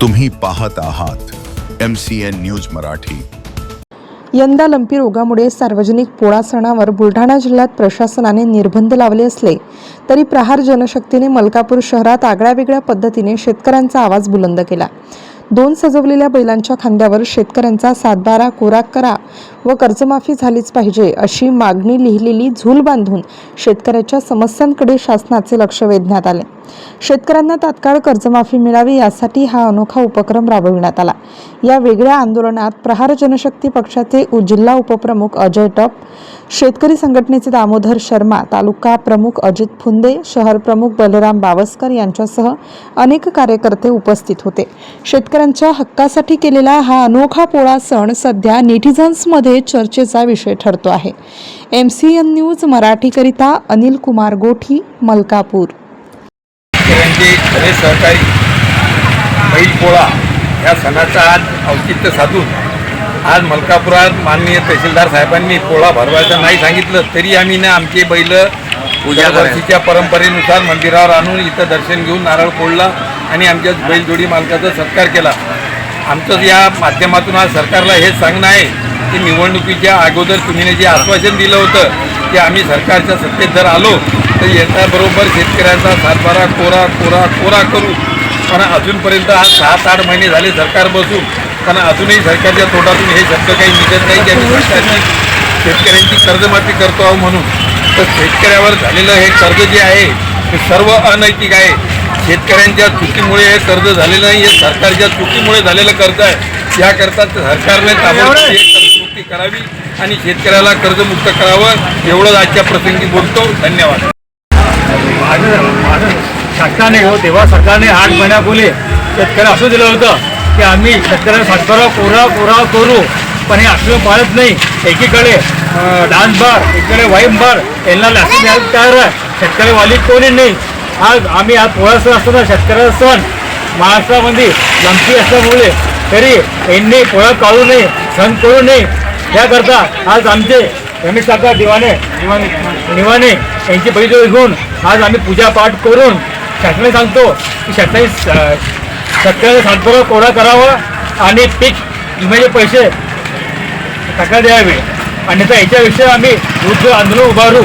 तुम्ही पाहत आहात M C N news Marathi. यंदा लंपी रोगामुळे सार्वजनिक पोळा सणावर बुलढाणा जिल्ह्यात प्रशासनाने निर्बंध लावले असले तरी प्रहार जनशक्तीने मलकापूर शहरात आगळ्यावेगळ्या पद्धतीने शेतकऱ्यांचा आवाज बुलंद केला. दोन सजवलेल्या बैलांच्या खांद्यावर शेतकऱ्यांचा सातबारा कोरा करा व कर्जमाफी झालीच पाहिजे अशी मागणी लिहिलेली झूल बांधून शेतकऱ्याच्या समस्यांकडे शासनाचे लक्ष वेधण्यात आले. शेतकऱ्यांना तात्काळ कर्जमाफी मिळावी यासाठी हा अनोखा उपक्रम राबविण्यात आला. या वेगळ्या आंदोलनात प्रहार जनशक्ती पक्षाचे उ- जिल्हा उपप्रमुख अजय टप शेतकरी संघटनेचे दामोदर शर्मा तालुका प्रमुख अजित फुंदे शहर प्रमुख बलराम बावस्कर यांच्यासह अनेक कार्यकर्ते उपस्थित होते. शेतकऱ्यांच्या हक्कासाठी केलेला हा अनोखा पोळा सण सध्या नेटिझन्समध्ये चर्चेचा विषय ठरतो आहे. एम सी एन न्यूज मराठीकरिता अनिल कुमार गोठी मलकापूर. शेतकऱ्यांचे खरे सहकारी बैल पोळा या सणाचा आज औचित्य साधून आज मलकापुरात माननीय तहसीलदार साहेबांनी पोळा भरवायचं नाही सांगितलं तरी आम्ही ना आमचे बैल पूजा वर्षीच्या परंपरेनुसार मंदिरावर आणून इथं दर्शन घेऊन नारळ फोडला आणि आमच्या बैलजोडी मालकाचा सत्कार केला. आमचं या माध्यमातून आज सरकारला हेच सांगणं आहे की निवडणुकीच्या अगोदर तुम्ही जे आश्वासन दिलं होतं की आम्ही सरकारच्या सत्तेत जर आलो तर याच्याबरोबर शेतकऱ्यांचा सातबारा कोरा कोरा कोरा करू. पण अजूनपर्यंत आज सात आठ महिने झाले सरकार बसून. पण अजूनही सरकारच्या तोंडातून हे शब्द काही निघत नाही की आम्ही सरकारची शेतकऱ्यांची कर्जमाफी करतो आहोत म्हणून. तर शेतकऱ्यावर झालेलं हे कर्ज जे आहे ते सर्व अनैतिक आहे. शेतकऱ्यांच्या चुकीमुळे हे कर्ज झालेलं नाही हे सरकारच्या चुकीमुळे झालेलं कर्ज आहे. याकरता सरकारने ताबडतोब करावी आणि शेतकऱ्याला कर्जमुक्त करावं एवढंच आजच्या प्रसंगी बोलतो. धन्यवाद. माझं माझं हो तेव्हा सरकारने आठ महिन्यापूर्वी शेतकऱ्या असं दिलं होतं की आम्ही शेतकऱ्याला सातबारा कोरा कोरा करू पण हे असलं पाळत नाही. एकीकडे डान्स बार एकीकडे वाईम बार यांना लासून द्यायला तयार आहे. शेतकरीवाली कोणी नाही. आज आम्ही आज पोळा सण असताना शेतकऱ्याचा सण. महाराष्ट्रामध्ये लंपी असल्यामुळे तरी यांनी पोळा काढू नये सण करू नये. याकरता आज आमचे रमेश काका दिवाने निवाने यांची बैठक घेऊन आज आम्ही पूजापाठ करून शासनाने सांगतो की शासनाने शेतकऱ्याचा सातबारा कोरा करावा आणि पीक विम्याचे पैसे टाका द्यावे. अन्यथा याच्याविषयी आम्ही वृद्ध आंदोलन उभारू.